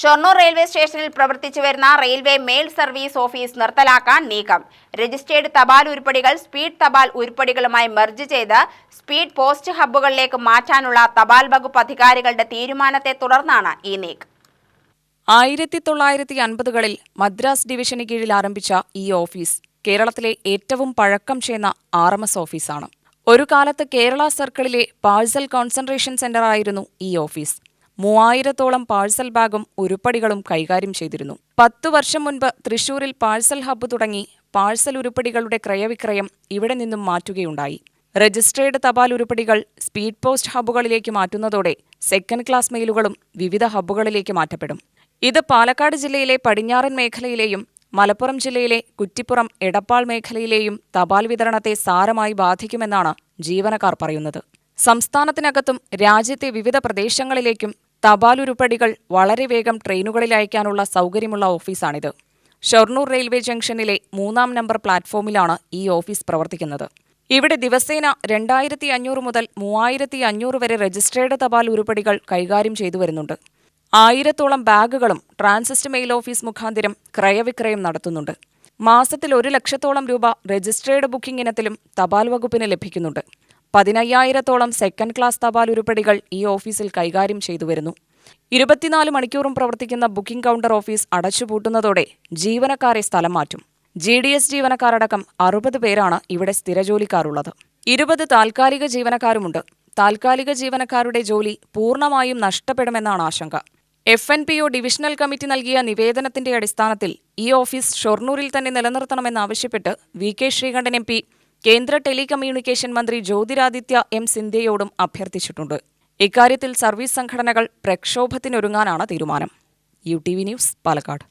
Shoranur railway സ്റ്റേഷനിൽ പ്രവർത്തിച്ചു വരുന്ന റെയിൽവേ മെയിൽ സർവീസ് ഓഫീസ് നിർത്തലാക്കാൻ നീക്കം. രജിസ്റ്റേർഡ് തപാൽ ഉരുപ്പടികൾ സ്പീഡ് തപാൽ ഉരുപ്പടികളുമായി മെർജ് ചെയ്ത് സ്പീഡ് പോസ്റ്റ് ഹബ്ബുകളിലേക്ക് മാറ്റാനുള്ള തപാൽ വകുപ്പ് അധികാരികളുടെ തീരുമാനത്തെ തുടർന്നാണ് ഈ നീക്കം. ആയിരത്തി തൊള്ളായിരത്തി അൻപതുകളിൽ മദ്രാസ് ഡിവിഷന് കീഴിൽ ആരംഭിച്ച ഈ ഓഫീസ് കേരളത്തിലെ ഏറ്റവും പഴക്കം ചെയ്യുന്ന ആർ എം എസ് ഓഫീസാണ്. ഒരു കാലത്ത് കേരള സർക്കിളിലെ പാഴ്സൽ കോൺസെൻട്രേഷൻ സെന്ററായിരുന്നു ഈ ഓഫീസ്. മൂവായിരത്തോളം പാഴ്സൽ ബാഗും ഉരുപ്പടികളും കൈകാര്യം ചെയ്തിരുന്നു. പത്തു വർഷം മുൻപ് തൃശൂരിൽ പാഴ്സൽ ഹബ്ബ് തുടങ്ങി പാഴ്സൽ ഉരുപ്പടികളുടെ ക്രയവിക്രയം ഇവിടെ നിന്നും മാറ്റുകയുണ്ടായി. രജിസ്ട്രേഡ് തപാൽ ഉരുപ്പടികൾ സ്പീഡ് പോസ്റ്റ് ഹബ്ബുകളിലേക്ക് മാറ്റുന്നതോടെ സെക്കൻഡ് ക്ലാസ് മെയിലുകളും വിവിധ ഹബ്ബുകളിലേക്ക് മാറ്റപ്പെടും. ഇത് പാലക്കാട് ജില്ലയിലെ പടിഞ്ഞാറൻ മേഖലയിലെയും മലപ്പുറം ജില്ലയിലെ കുറ്റിപ്പുറം എടപ്പാൾ മേഖലയിലെയും തപാൽ വിതരണത്തെ സാരമായി ബാധിക്കുമെന്നാണ് ജീവനക്കാർ പറയുന്നത്. സംസ്ഥാനത്തിനകത്തും രാജ്യത്തെ വിവിധ പ്രദേശങ്ങളിലേക്കും തപാൽ ഉരുപ്പടികൾ വളരെ വേഗം ട്രെയിനുകളിൽ അയക്കാനുള്ള സൗകര്യമുള്ള ഓഫീസാണിത്. ഷൊർണൂർ റെയിൽവേ ജംഗ്ഷനിലെ മൂന്നാം നമ്പർ പ്ലാറ്റ്ഫോമിലാണ് ഈ ഓഫീസ് പ്രവർത്തിക്കുന്നത്. ഇവിടെ ദിവസേന രണ്ടായിരത്തി അഞ്ഞൂറ് മുതൽ മൂവായിരത്തി അഞ്ഞൂറ് വരെ രജിസ്ട്രേഡ് തപാൽ ഉരുപ്പടികൾ കൈകാര്യം ചെയ്തു വരുന്നുണ്ട്. ആയിരത്തോളം ബാഗുകളും ട്രാൻസിസ്റ്റ് മെയിൽ ഓഫീസ് മുഖാന്തിരം ക്രയവിക്രയം നടത്തുന്നുണ്ട്. മാസത്തിൽ ഒരു ലക്ഷത്തോളം രൂപ രജിസ്ട്രേഡ് ബുക്കിംഗ് ഇനത്തിലും തപാൽ വകുപ്പിന് ലഭിക്കുന്നുണ്ട്. പതിനയ്യായിരത്തോളം സെക്കൻഡ് ക്ലാസ് തപാൽ ഉരുപ്പടികൾ ഈ ഓഫീസിൽ കൈകാര്യം ചെയ്തു വരുന്നു. ഇരുപത്തിനാല് മണിക്കൂറും പ്രവർത്തിക്കുന്ന ബുക്കിംഗ് കൗണ്ടർ ഓഫീസ് അടച്ചുപൂട്ടുന്നതോടെ ജീവനക്കാരെ സ്ഥലം മാറ്റും. ജി ഡി എസ് ജീവനക്കാരടക്കം അറുപത് പേരാണ് ഇവിടെ സ്ഥിരജോലിക്കാരുള്ളത്. ഇരുപത് താൽക്കാലിക ജീവനക്കാരുമുണ്ട്. താൽക്കാലിക ജീവനക്കാരുടെ ജോലി പൂർണമായും നഷ്ടപ്പെടുമെന്നാണ് ആശങ്ക. F N P O divisional committee നൽകിയ നിവേദനത്തിന്റെ അടിസ്ഥാനത്തിൽ ഈ ഓഫീസ് ഷൊർണൂരിൽ തന്നെ നിലനിർത്തണമെന്നാവശ്യപ്പെട്ട് V K Sreekandan M P കേന്ദ്ര ടെലികമ്മ്യൂണിക്കേഷൻ മന്ത്രി ജ്യോതിരാദിത്യ എം സിന്ധ്യയോടും അഭ്യർത്ഥിച്ചിട്ടുണ്ട്. ഇക്കാര്യത്തിൽ സർവീസ് സംഘടനകൾ പ്രക്ഷോഭത്തിനൊരുങ്ങാനാണ് തീരുമാനം. U T V news Palakkad.